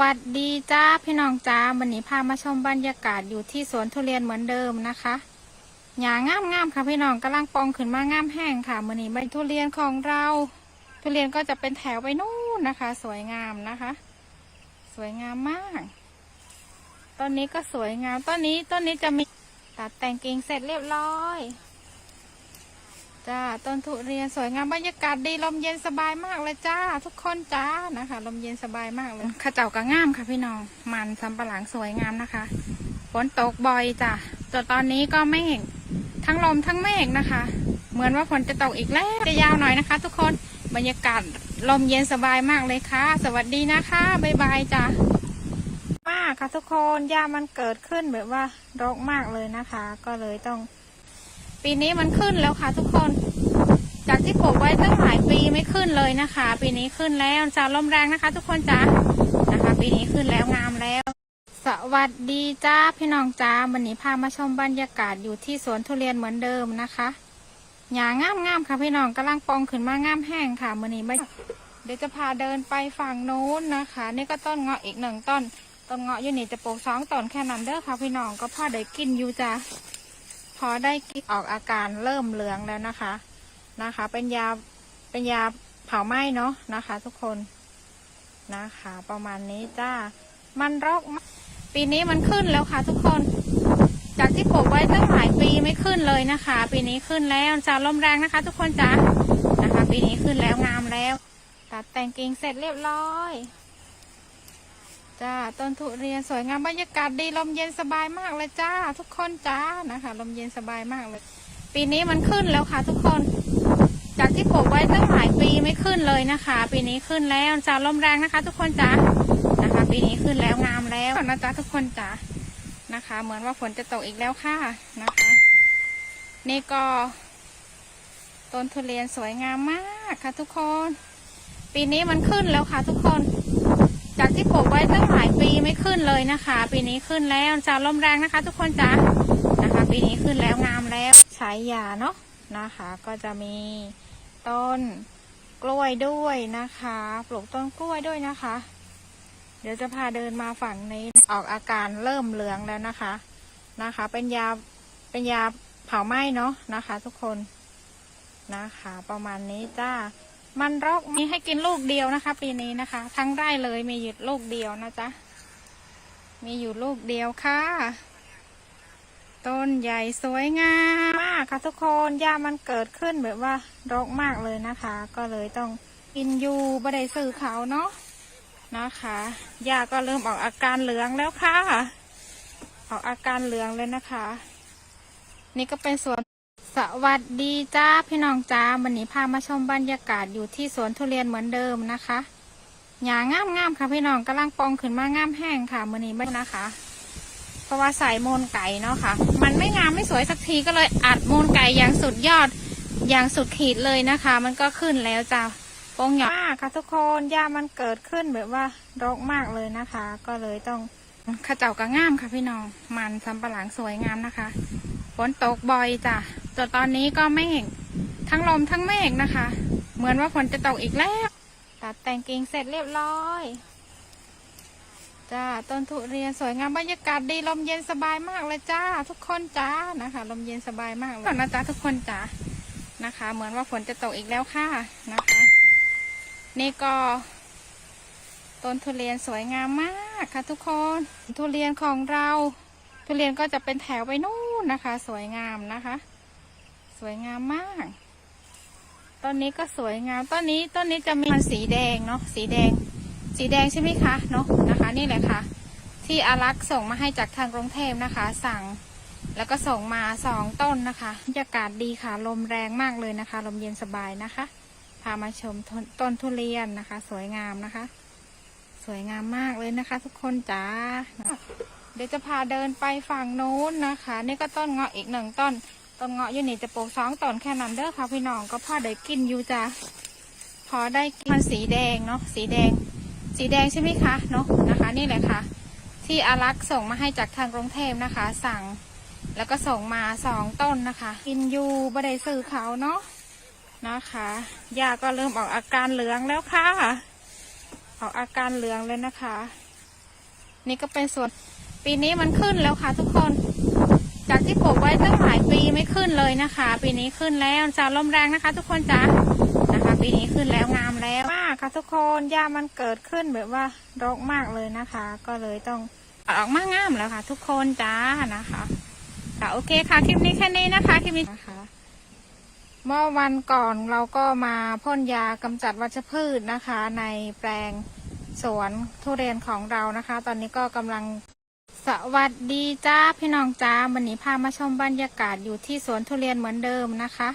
วัสดีจ้าพี่น้องจ้าวันนี้พามาชมบรรยากาศอยู่ที่สวนทุเรียนเหมือนเดิมนะคะหญ้างามงามๆค่ะพี่น้องกำลังปองขึ้นมางามแห้งค่ะวันนี้ใบทุเรียนของเรา ทุเรียนก็จะเป็นแถวไปนู่นนะคะ สวยงามนะคะ สวยงามมากต้นนี้ก็สวยงามต้นนี้ต้นนี้จะมีตัดแต่งกิ่งเสร็จเรียบร้อย จ้าต้นทุเรียนสวยงามบรรยากาศดีลมเย็นสบายมากเลยจ้า ทุกคนจ้านะคะ ลมเย็นสบายมากเลยข้าเจ้าก็งามค่ะพี่น้องมันสำปะหลังสวยงามนะคะฝนตกบ่อยจ้ะจนตอนนี้ก็ไม่เห็นทั้งลมทั้งเมฆนะคะ เหมือนว่าฝนจะตกอีกแล้วจะยาวหน่อยนะคะ ทุกคนบรรยากาศลมเย็นสบายมากเลยค่ะ สวัสดีนะคะบ๊ายบายจ้ะมากค่ะทุกคนหญ้ามันเกิดขึ้นแบบว่ารกมากเลยนะคะ ก็เลยต้อง ปีนี้มันขึ้นแล้วค่ะทุกคน จากที่ปลูกไว้ตั้งหลายปีไม่ขึ้นเลยนะคะ ปีนี้ขึ้นแล้วจะลมแรงนะคะ ทุกคนจ้านะคะ ปีนี้ขึ้นแล้วงามแล้ว สวัสดีจ้าพี่น้องจ้าวันนี้พามาชมบรรยากาศอยู่ที่สวนทุเรียนเหมือนเดิมนะคะหญ้างามงามๆค่ะพี่น้องกำลังปองขึ้นมางามแห้งค่ะวันนี้ไม่เดี๋ยวจะพาเดินไปฝั่งโน้นนะคะ นี่ก็ต้นเงาะอีกหนึ่งต้นต้นเงาะอยู่นี่จะปลูกสองต้นแค่นั้นเด้อค่ะพี่น้องก็พอได้กินอยู่จ้า พอได้กินออกอาการเริ่มเหลืองแล้วนะคะนะคะ เป็นยาเป็นยาเผาไหม้เนาะนะคะ ทุกคนนะคะ ประมาณนี้จ้ามันรกมากปีนี้มันขึ้นแล้วค่ะ ทุกคน จากที่ปลูกไว้ตั้งหลายปีไม่ขึ้นเลยนะคะ ปีนี้ขึ้นแล้วจะลมแรงนะคะ ทุกคนจ้านะคะ ปีนี้ขึ้นแล้วงามแล้ว ตัดแต่งกิ่งเสร็จเรียบร้อย จ้าต้นทุเรียนสวยงามบรรยากาศดีลมเย็นสบายมากเลยจ้า ทุกคนจ้านะคะลมเย็นสบายมากเลย ปีนี้มันขึ้นแล้วค่ะ ทุกคน จากที่ปลูกไว้ตั้งหลายปีไม่ขึ้นเลยนะคะ ปีนี้ขึ้นแล้วจะลมแรงนะคะ ทุกคนจ้านะคะ ปีนี้ขึ้นแล้วงามแล้วนะจ๊ะทุกคนจ้านะคะ เหมือนว่าฝนจะตกอีกแล้วค่ะนะคะ นี่ก็ ต้นทุเรียนสวยงามมากค่ะ ทุกคน ปีนี้มันขึ้นแล้วค่ะ ทุกคน จากที่ปลูกไว้ตั้งหลายปีไม่ขึ้นเลยนะคะ ปีนี้ขึ้นแล้วจะลมแรงนะคะ ทุกคนจ้านะคะ ปีนี้ขึ้นแล้วงามแล้วใช้ยาเนาะนะคะ ก็จะมีต้นกล้วยด้วยนะคะ ปลูกต้นกล้วยด้วยนะคะ เดี๋ยวจะพาเดินมาฝั่งนี้ออกอาการเริ่มเหลืองแล้วนะคะนะคะ เป็นยาเป็นยาเผาไหม้เนาะนะคะ ทุกคนนะคะ ประมาณนี้จ้า มันรกมีให้กินลูกเดียวนะคะ ปีนี้นะคะ ทั้งไร่เลยมีอยู่ลูกเดียวนะจ๊ะมีอยู่ลูกเดียวค่ะ ต้นใหญ่สวยงามมากค่ะทุกคนหญ้ามันเกิดขึ้นแบบว่ารกมากเลยนะคะ ก็เลยต้องกินยูบไดสื่อเขาเนาะนะคะหญ้าก็เริ่มออกอาการเหลืองแล้วค่ะ ออกอาการเหลืองเลยนะคะ นี่ก็เป็นสวน สวัสดีจ้าพี่น้องจ้าวันนี้พามาชมบรรยากาศอยู่ที่สวนทุเรียนเหมือนเดิมนะคะหญางามงามๆค่ะพี่น้องกำลังปองขึ้นมางามแห้งค่ะวันนี้ไม่นะคะ เพราะว่าใส่มูลไก่เนาะค่ะ มันไม่งามไม่สวยสักทีก็เลยอัดมูลไก่อย่างสุดยอดอย่างสุดขีดเลยนะคะ มันก็ขึ้นแล้วจ้าปองหยอมากค่ะทุกคนหญ้ามันเกิดขึ้นแบบว่ารกมากเลยนะคะ ก็เลยต้องข้าเจ้าก็งามค่ะพี่น้องมันสำปะหลังสวยงามนะคะฝนตกบ่อยจ้ะ จนตอนนี้ก็ไม่เห็นทั้งลมทั้งเมฆนะคะ เหมือนว่าฝนจะตกอีกแล้ว ตัดแต่งกิ่งเสร็จเรียบร้อยจ้าต้นทุเรียนสวยงามบรรยากาศดีลมเย็นสบายมากเลยจ้า ทุกคนจ้านะคะ ลมเย็นสบายมากเลยนะจ้าทุกคนจ้านะคะ เหมือนว่าฝนจะตกอีกแล้วค่ะนะคะ นี่ก็ ต้นทุเรียนสวยงามมากค่ะ ทุกคนทุเรียนของเรา ทุเรียนก็จะเป็นแถวไปนู่นนะคะ สวยงามนะคะ สวยงามมาก ต้นนี้ก็สวยงาม ต้นนี้ต้นนี้จะมีมันสีแดงเนาะ สีแดง สีแดงใช่ไหมคะ เนาะนะคะ นี่แหละค่ะ ที่อารักษ์ส่งมาให้จากทางกรุงเทพนะคะ สั่ง แล้วก็ส่งมาสองต้นนะคะบรรยากาศดีค่ะ ลมแรงมากเลยนะคะ ลมเย็นสบายนะคะ พามาชมตต้นทุเรียนนะคะ สวยงามนะคะ สวยงามมากเลยนะคะ ทุกคนจ้าเดี๋ยวจะพาเดินไปฝั่งโน้นนะคะ นี่ก็ต้นเงาะอีกหนึ่งต้น ต้นเงาะอยู่นี่จะปลูกสองต้นแค่นั้นเด้อค่ะพี่น้องก็พอได้กินอยู่จ้าพอได้กินมันสีแดงเนาะสีแดง สีแดงใช่ไหมคะเนาะนะคะ นี่แหละค่ะ ที่อารักษ์ส่งมาให้จากทางกรุงเทพนะคะ สั่งแล้วก็ส่งมาสองต้นนะคะ กินอยู่บไดสื่อเขาเนาะนะคะหญ้าก็เริ่มออกอาการเหลืองแล้วค่ะ ออกอาการเหลืองเลยนะคะ นี่ก็เป็นส่วนปีนี้มันขึ้นแล้วค่ะทุกคน จากที่ปลูกไว้ตั้งหลายปีไม่ขึ้นเลยนะคะ ปีนี้ขึ้นแล้วจะลมแรงนะคะ ทุกคนจ้านะคะ ปีนี้ขึ้นแล้วงามแล้วมากค่ะทุกคนหญ้ามันเกิดขึ้นแบบว่ารกมากเลยนะคะ ก็เลยต้องออกมากงามแล้วค่ะ ทุกคนจ้านะคะค่ะโอเคค่ะคลิปนี้แค่นี้นะคะคลิปนี้นะคะเมื่อวันก่อนเราก็มาพ่นยากำจัดวัชพืชนะคะ ในแปลงสวนทุเรียนของเรานะคะ ตอนนี้ก็กำลัง สวัสดีจ้าพี่น้องจ้าวันนี้พามาชมบรรยากาศอยู่ที่สวนทุเรียนเหมือนเดิมนะคะ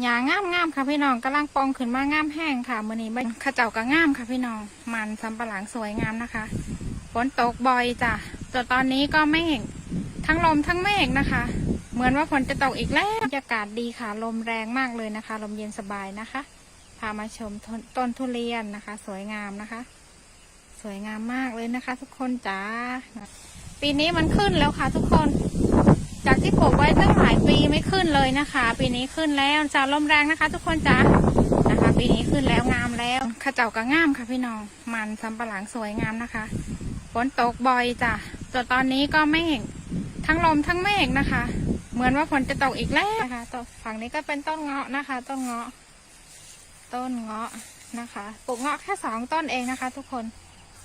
หญ้างามงามๆค่ะพี่น้องกำลังปองขึ้นมางามแห้งค่ะวันนี้บข้าเจ้าก็งามค่ะพี่น้อง มันสำปะหลังสวยงามนะคะฝนตกบ่อยจ้ะจนตอนนี้ก็เมฆทั้งลมทั้งเมฆนะคะ เหมือนว่าฝนจะตกอีกแล้วบรรยากาศดีค่ะ ลมแรงมากเลยนะคะ ลมเย็นสบายนะคะ พามาชมต้นต้นทุเรียนนะคะ สวยงามนะคะ สวยงามมากเลยนะคะ ทุกคนจ้า ปีนี้มันขึ้นแล้วค่ะ ทุกคน จากที่ปลูกไว้ตั้งหลายปีไม่ขึ้นเลยนะคะ ปีนี้ขึ้นแล้วจะลมแรงนะคะ ทุกคนจ้านะคะ ปีนี้ขึ้นแล้วงามแล้วข้าเจ้าก็งามค่ะพี่น้อง มันสำปะหลังสวยงามนะคะ ฝนตกบ่อยจ้ะจนตอนนี้ก็เมฆทั้งลมทั้งเมฆนะคะ เหมือนว่าฝนจะตกอีกแล้วนะคะตฝั่งนี้ก็เป็นต้นเงาะนะคะ ต้นเงาะ ต้นเงาะนะคะ ปลูกเงาะแค่สองต้นเองนะคะ ทุกคน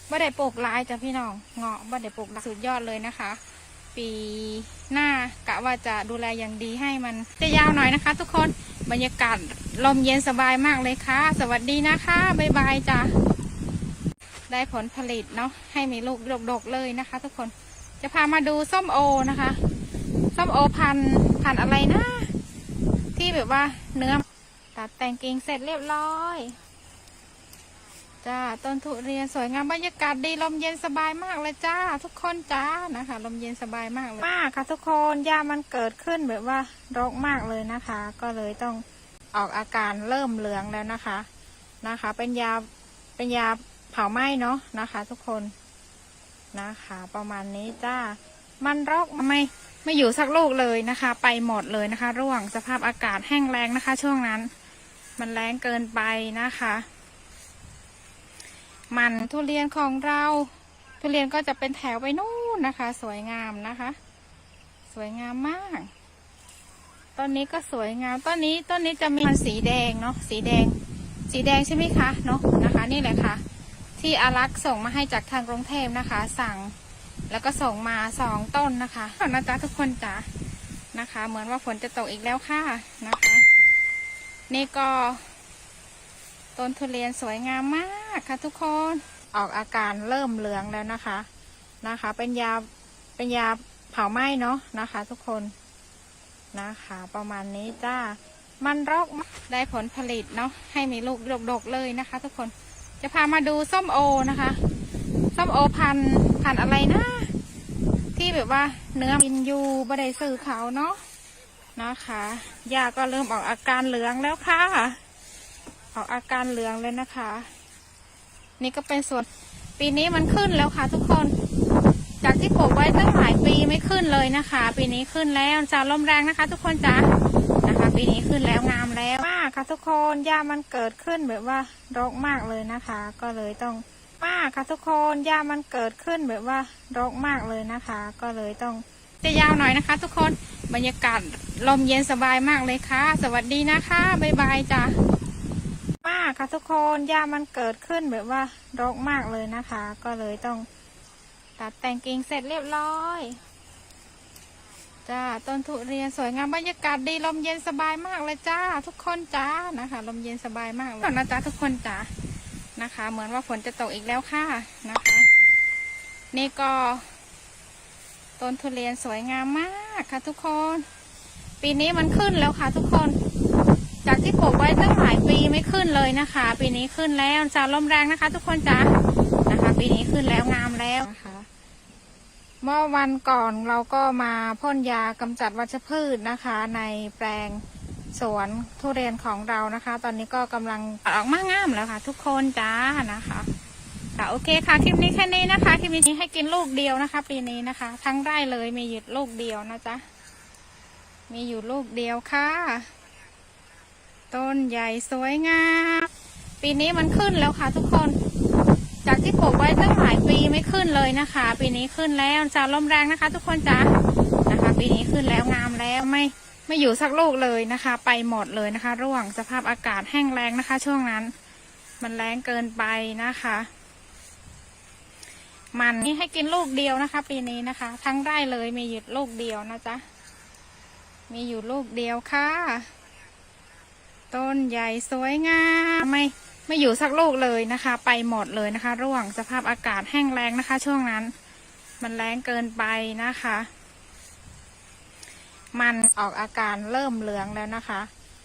บ่ได้ปลูกลายจ้ะพี่น้องเงาะบ่ได้ปลูกลายสุดยอดเลยนะคะ ปีหน้ากะว่าจะดูแลอย่างดีให้มันจะยาวหน่อยนะคะ ทุกคนบรรยากาศลมเย็นสบายมากเลยค่ะ สวัสดีนะคะบ๊ายบายจ้ะได้ผลผลิตเนาะให้มีลูกดกๆเลยนะคะ ทุกคนจะพามาดูส้มโอนะคะส้มโอพันพันอะไรนะ ที่แบบว่าเนื้อตัดแต่งกิ่งเสร็จเรียบร้อย จ้าต้นทุเรียนสวยงามบรรยากาศดีลมเย็นสบายมากเลยจ้า ทุกคนจ้านะคะ ลมเย็นสบายมากเลยมากค่ะ ทุกคนหญ้ามันเกิดขึ้นแบบว่ารกมากเลยนะคะ ก็เลยต้องออกอาการเริ่มเหลืองแล้วนะคะนะคะ เป็นยาเป็นยาเผาไหม้เนาะนะคะ ทุกคนนะคะ ประมาณนี้จ้า มันรกไม่ไม่อยู่สักลูกเลยนะคะ ไปหมดเลยนะคะ ร่วงสภาพอากาศแห้งแล้งนะคะ ช่วงนั้น มันแรงเกินไปนะคะ มันทุเรียนของเรา ทุเรียนก็จะเป็นแถวไปนู่นนะคะ สวยงามนะคะ สวยงามมากต้นนี้ก็สวยงามต้นนี้ต้นนี้จะมีมันสีแดงเนาะสีแดง สีแดงใช่ไหมคะเนาะนะคะ นี่แหละค่ะ ที่อารักษ์ส่งมาให้จากทางกรุงเทพนะคะ สั่งแล้วก็ส่งมาสองต้นนะคะนะจ๊ะทุกคนจ้ะนะคะ เหมือนว่าฝนจะตกอีกแล้วค่ะนะคะ นี่ก็ ต้นทุเรียนสวยงามมาก ค่ะทุกคน ออกอาการเริ่มเหลืองแล้วนะคะนะคะ เป็นยาเป็นยาเผาไหม้เนาะนะคะ ทุกคนนะคะ ประมาณนี้จ้ามันรกมากได้ผลผลิตเนาะให้มีลูกดกๆเลยนะคะ ทุกคนจะพามาดูส้มโอนะคะส้มโอพันพันอะไรนะที่แบบว่าเนื้อกินยู่บไดสื่อเขาเนาะนะคะยาก็เริ่มออกอาการเหลืองแล้วค่ะ ออกอาการเหลืองเลยนะคะ นี่ก็เป็นส่วนปีนี้มันขึ้นแล้วค่ะ ทุกคน จากที่ปลูกไว้ตั้งหลายปีไม่ขึ้นเลยนะคะ ปีนี้ขึ้นแล้วจะลมแรงนะคะ ทุกคนจ้านะคะ ปีนี้ขึ้นแล้วงามแล้วมากค่ะ ทุกคนหญ้ามันเกิดขึ้นแบบว่ารกมากเลยนะคะ ก็เลยต้องมากค่ะทุกคนหญ้ามันเกิดขึ้นแบบว่ารกมากเลยนะคะ ก็เลยต้องจะยาวหน่อยนะคะ ทุกคนบรรยากาศลมเย็นสบายมากเลยค่ะ สวัสดีนะคะบ๊ายบายจ้ะ มากค่ะทุกคนหญ้ามันเกิดขึ้นแบบว่ารกมากเลยนะคะ ก็เลยต้องตัดแต่งกิ่งเสร็จเรียบร้อยจ้าต้นทุเรียนสวยงามบรรยากาศดีลมเย็นสบายมากเลยจ้า ทุกคนจ้านะคะ ลมเย็นสบายมากเลยนะจ้าทุกคนจ้านะคะ เหมือนว่าฝนจะตกอีกแล้วค่ะนะคะ นี่ก็ ต้นทุเรียนสวยงามมากค่ะ ทุกคน ปีนี้มันขึ้นแล้วค่ะ ทุกคน จากที่ปลูกไว้ตั้งหลายปีไม่ขึ้นเลยนะคะ ปีนี้ขึ้นแล้วจะลมแรงนะคะ ทุกคนจ้านะคะ ปีนี้ขึ้นแล้วงามแล้วนะคะ เมื่อวันก่อนเราก็มาพ่นยากำจัดวัชพืชนะคะ ในแปลงสวนทุเรียนของเรานะคะ ตอนนี้ก็กำลังออกมางามแล้วค่ะ ทุกคนจ้านะคะค่ะโอเคค่ะคลิปนี้แค่นี้นะคะคลิปนี้ให้กินลูกเดียวนะคะ ปีนี้นะคะ ทั้งไร่เลยมีอยู่ลูกเดียวนะจ๊ะมีอยู่ลูกเดียวค่ะ ต้นใหญ่สวยงาม ปีนี้มันขึ้นแล้วค่ะทุกคน จากที่ปลูกไว้ตั้งหลายปีไม่ขึ้นเลยนะคะ ปีนี้ขึ้นแล้วจะลมแรงนะคะ ทุกคนจ้านะคะ ปีนี้ขึ้นแล้วงามแล้วไม่ไม่อยู่สักลูกเลยนะคะ ไปหมดเลยนะคะ ร่วงสภาพอากาศแห้งแรงนะคะ ช่วงนั้น มันแรงเกินไปนะคะ มันนี่ให้กินลูกเดียวนะคะ ปีนี้นะคะ ทั้งไร่เลยมีอยู่ลูกเดียวนะจ๊ะมีอยู่ลูกเดียวค่ะ ต้นใหญ่สวยงามไม่ไม่อยู่สักลูกเลยนะคะ ไปหมดเลยนะคะ ร่วงสภาพอากาศแห้งแรงนะคะ ช่วงนั้น มันแรงเกินไปนะคะ มันออกอาการเริ่มเหลืองแล้วนะคะ